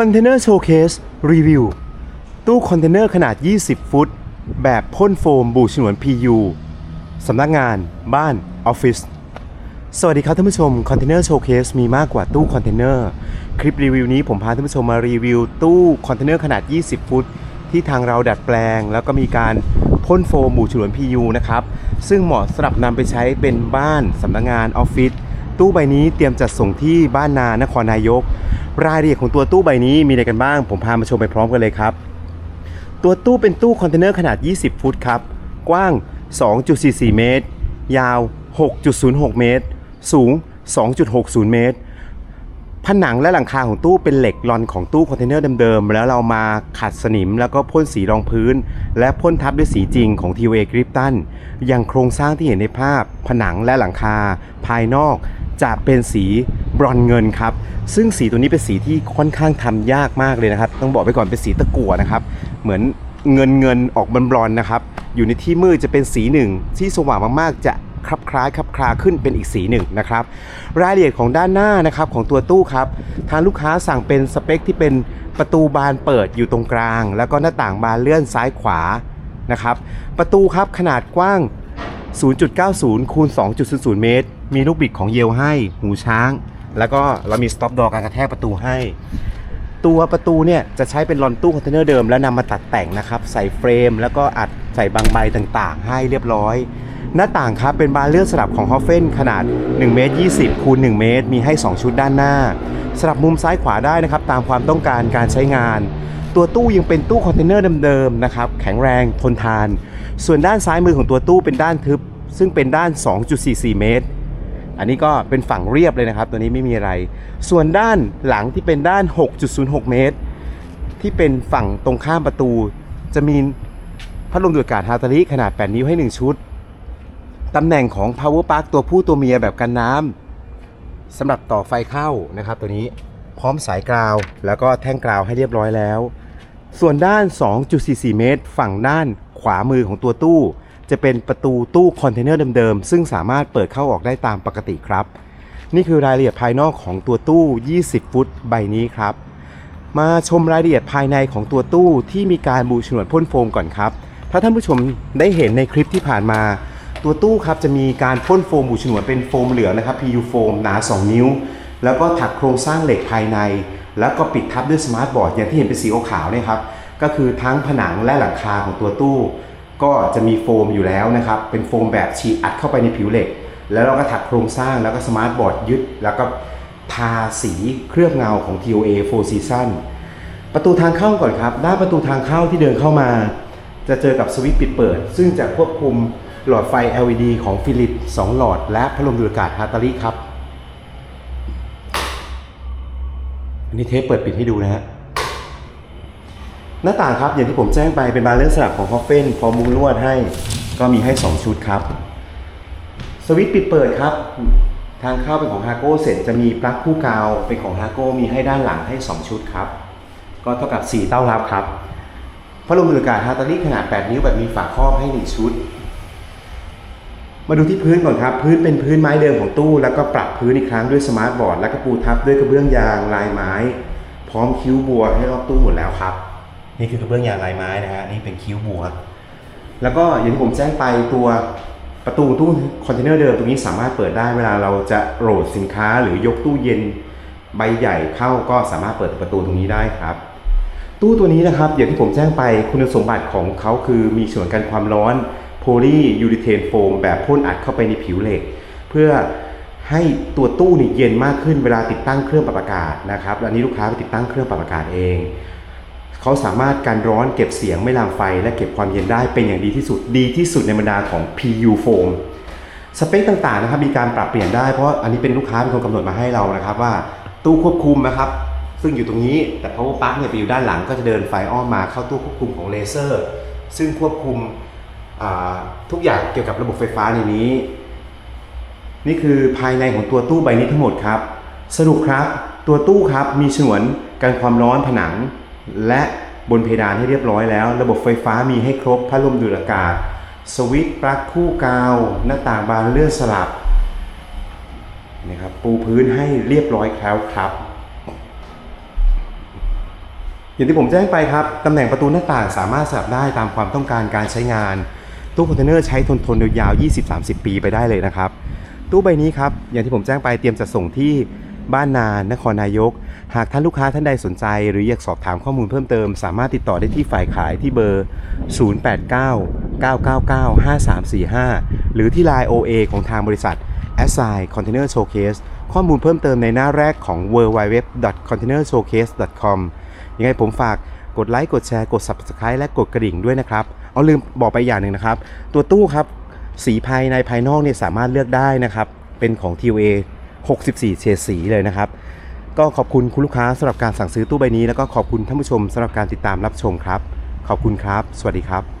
คอนเทนเนอร์โชว์เคสรีวิวตู้คอนเทนเนอร์ขนาด 20 ฟุต แบบพ่นโฟมบูฉนวน PU สำนักงานบ้าน ออฟฟิศสวัสดีครับท่านผู้ชมคอนเทนเนอร์โชว์เคสมีมากกว่าตู้คอนเทนเนอร์คลิปรีวิวนี้ผมพาท่านผู้ชมมารีวิว ตู้คอนเทนเนอร์ขนาด 20 ฟุต ที่ทางเราดัดแปลง แล้วก็มีการพ่นโฟมบูฉนวน PU นะครับซึ่งเหมาะสำหรับนำไปใช้เป็นบ้านสำนักงานออฟฟิศ ตู้ใบนี้เตรียมจัดส่งที่บ้านนานครนายก รายละเอียดของตัวตู้ใบนี้มีอะไรกันบ้าง ผมพามาชมไปพร้อมกันเลยครับ ตัวตู้เป็นตู้คอนเทนเนอร์ขนาด 20 ฟุตครับ กว้าง 2.44 เมตร ยาว 6.06 เมตร สูง 2.60 เมตร ผนังและหลังคาของตู้เป็นเหล็กลอนของตู้คอนเทนเนอร์เดิมๆ แล้วเรามาขัดสนิมแล้วก็พ่นสีรองพื้น และพ่นทับด้วยสีจริงของ TVA g r i p t o n อย่างโครงสร้างที่เห็นในภาพ ผนังและหลังคา ภายนอก จะเป็นสีบรอนเงินครับ ซึ่งสีตัวนี้เป็นสีที่ค่อนข้างทำยากมากเลยนะครับ ต้องบอกไปก่อนเป็นสีตะกั่วนะครับ เหมือนเงินเงินออกบอลๆนะครับ อยู่ในที่มืดจะเป็นสีหนึ่ง ที่สว่างมากๆจะคลับคล้ายคลับคลาขึ้นเป็นอีกสีหนึ่งนะครับ รายละเอียดของด้านหน้านะครับของตัวตู้ครับ ทางลูกค้าสั่งเป็นสเปคที่เป็นประตูบานเปิดอยู่ตรงกลาง แล้วก็หน้าต่างบานเลื่อนซ้ายขวานะครับ ประตูครับขนาดกว้าง 0.90คูณ2.00 เมตร มีลูกบิดของเยลให้ หูช้าง แล้วก็เรามีสต็อปดอการกระแทกประตูให้ ตัวประตูเนี่ยจะใช้เป็นลอนตู้คอนเทนเนอร์เดิมแล้วนำมาตัดแต่งนะครับ ใส่เฟรม แล้วก็อัดใส่บางใบต่างๆ ให้เรียบร้อย หน้าต่างครับเป็นบานเลื่อนสลับของฮอฟเฟนขนาด1เมตร20คูณ1เมตร มีให้ 2 ชุดด้านหน้าสลับมุมซ้ายขวาได้นะครับตามความต้องการการใช้งาน ตัวตู้ยังเป็นตู้คอนเทนเนอร์เดิมๆนะครับแข็งแรงทนทาน ส่วนด้านซ้ายมือของตัวตู้เป็นด้านทึบซึ่งเป็นด้าน 2.44 เมตร อันนี้ก็เป็นฝั่งเรียบเลยนะครับ ตัวนี้ไม่มีอะไร ส่วนด้านหลังที่เป็นด้าน 6.06 เมตร ที่เป็นฝั่งตรงข้ามประตู จะมีพัดลมดูดอากาศฮาตาริขนาด 8 นิ้วให้ 1 ชุด ตำแหน่งของ power plug ตัวผู้ตัวเมียแบบกันน้ำสำหรับต่อไฟเข้านะครับตัวนี้พร้อมสายกราว แล้วก็แท่งกราวให้เรียบร้อยแล้ว ส่วนด้าน 2.44 เมตร ฝั่งด้านขวามือของตัวตู้ จะเป็นประตูตู้คอนเทนเนอร์เดิมๆ ซึ่งสามารถเปิดเข้าออกได้ตามปกติครับ นี่คือรายละเอียดภายนอกของตัวตู้ 20 ฟุตใบนี้ครับ มาชมรายละเอียดภายในของตัวตู้ที่มีการบูฉนวนพ่นโฟมก่อนครับ ถ้าท่านผู้ชมได้เห็นในคลิปที่ผ่านมา ตัวตู้ครับจะมีการพ่นโฟมบูฉนวนเป็นโฟมเหลืองนะครับ PU โฟมหนา 2 นิ้ว แล้วก็ถักโครงสร้างเหล็กภายใน แล้วก็ปิดทับด้วยสมาร์ทบอร์ดอย่างที่เห็นเป็นสีขาวเนี่ยครับก็คือทั้งผนังและหลังคาของตัวตู้ ก็จะมีโฟมอยู่แล้วนะครับ เป็นโฟมแบบฉีดอัดเข้าไปในผิวเหล็ก แล้วเราก็ถักโครงสร้างแล้วก็สมาร์ทบอร์ดยึด แล้วก็ทาสีเคลือบเงาของ TOA Four Season ประตูทางเข้าก่อนครับ ด้านประตูทางเข้าที่เดินเข้ามา จะเจอกับสวิตช์ปิดเปิด ซึ่งจะควบคุมหลอดไฟ LED ของฟิลิป2หลอด และพัดลมดูดอากาศฮาตาริครับ อันนี้เทปเปิดปิดให้ดูนะฮะ หน้าต่างครับอย่างที่ผมแจ้งไปเป็นบานเลื่อนสลับของฮอฟเฟนพร้อมมุ้งลวดให้ ก็มีให้ 2 ชุดครับ สวิตช์ปิดเปิดครับ ทางเข้าเป็นของฮาโก้เสร็จจะมีปลั๊กคู่กาวเป็นของฮาโก้มีให้ด้านหลังให้ 2 ชุดครับ ก็เท่ากับ 4 เต้ารับครับพัดลมดูดอากาศฮาตาริขนาด 8 นิ้วแบบมีฝาครอบให้ 1 ชุด มาดูที่พื้นก่อนครับ พื้นเป็นพื้นไม้เดิมของตู้ แล้วก็ปรับพื้นอีกครั้งด้วยสมาร์ทบอร์ดแล้วก็ปูทับด้วยกระเบื้องยางลายไม้ พร้อมคิ้วบัวให้รอบตู้หมดแล้วครับ นี่คือกระเบื้องยางลายไม้นะฮะนี่เป็นคิ้วบัว แล้วก็อย่างที่ผมแจ้งไปตัวประตูตู้คอนเทนเนอร์เดิมตรงนี้สามารถเปิดได้เวลาเราจะโหลดสินค้าหรือยกตู้เย็นใบใหญ่เข้าก็สามารถเปิดประตูตรงนี้ได้ครับ ตู้ตัวนี้นะครับอย่างที่ผมแจ้งไปคุณสมบัติของเขาคือมีส่วนกันความร้อนโพลียูริเทนโฟมแบบพ่นอัดเข้าไปในผิวเหล็ก เพื่อให้ตัวตู้นี่เย็นมากขึ้นเวลาติดตั้งเครื่องปรับอากาศนะครับอันนี้ลูกค้าไปติดตั้งเครื่องปรับอากาศเอง เขาสามารถการร้อนเก็บเสียงไม่ลามไฟ และเก็บความเย็นได้เป็นอย่างดีที่สุดดีที่สุดในบรรดาของ PU foam สเปคต่างๆนะครับมีการปรับเปลี่ยนได้เพราะอันนี้เป็นลูกค้าเป็นคนกำหนดมาให้เรานะครับว่าตู้ควบคุมนะครับซึ่งอยู่ตรงนี้แต่ power plug เนี่ยไปอยู่ด้านหลังก็จะเดินไฟอ้อมมาเข้าตู้ควบคุมของเลเซอร์ ซึ่งควบคุมทุกอย่างเกี่ยวกับระบบไฟฟ้าในนี้ นี่คือภายในของตัวตู้ใบนี้ทั้งหมดครับ สรุปครับตัวตู้ครับมีฉนวนกันความร้อนผนัง และบนเพดานให้เรียบร้อยแล้ว ระบบไฟฟ้ามีให้ครบพัดลมดูดอากาศ สวิตช์ปลั๊กคู่กาว หน้าต่างบานเลื่อนสลับนะครับปูพื้นให้เรียบร้อยแล้วครับ อย่างที่ผมแจ้งไปครับตำแหน่งประตูหน้าต่างสามารถสลับได้ตามความต้องการการใช้งาน ตู้คอนเทนเนอร์ใช้ทนทนยาวๆ20-30 ปีไปได้เลยนะครับ ตู้ใบนี้ครับอย่างที่ผมแจ้งไปเตรียมจะส่งที่บ้านนานครนายก หากท่านลูกค้าท่านใดสนใจ หรืออยากสอบถามข้อมูลเพิ่มเติม สามารถติดต่อได้ที่ฝ่ายขายที่เบอร์ 089 999 5345 หรือที่ Line OA ของทางบริษัท a s s i g n Container Showcase ข้อมูลเพิ่มเติมในหน้าแรกของ www.containershowcase.com ยังไงผมฝากกดไลค์กดแชร์กด Subscribe และกดกระดิ่งด้วยนะครับ เอาลืมบอกไปอย่างหนึ่งนะครับ ตัวตู้ครับสีภายในภายนอกเนี่ยสามารถเลือกได้นะครับ เป็นของ TOA 64 เฉดสีเลยนะครับ ก็ขอบคุณคุณลูกค้าสำหรับการสั่งซื้อตู้ใบนี้ แล้วก็ขอบคุณท่านผู้ชมสำหรับการติดตามรับชมครับ ขอบคุณครับ สวัสดีครับ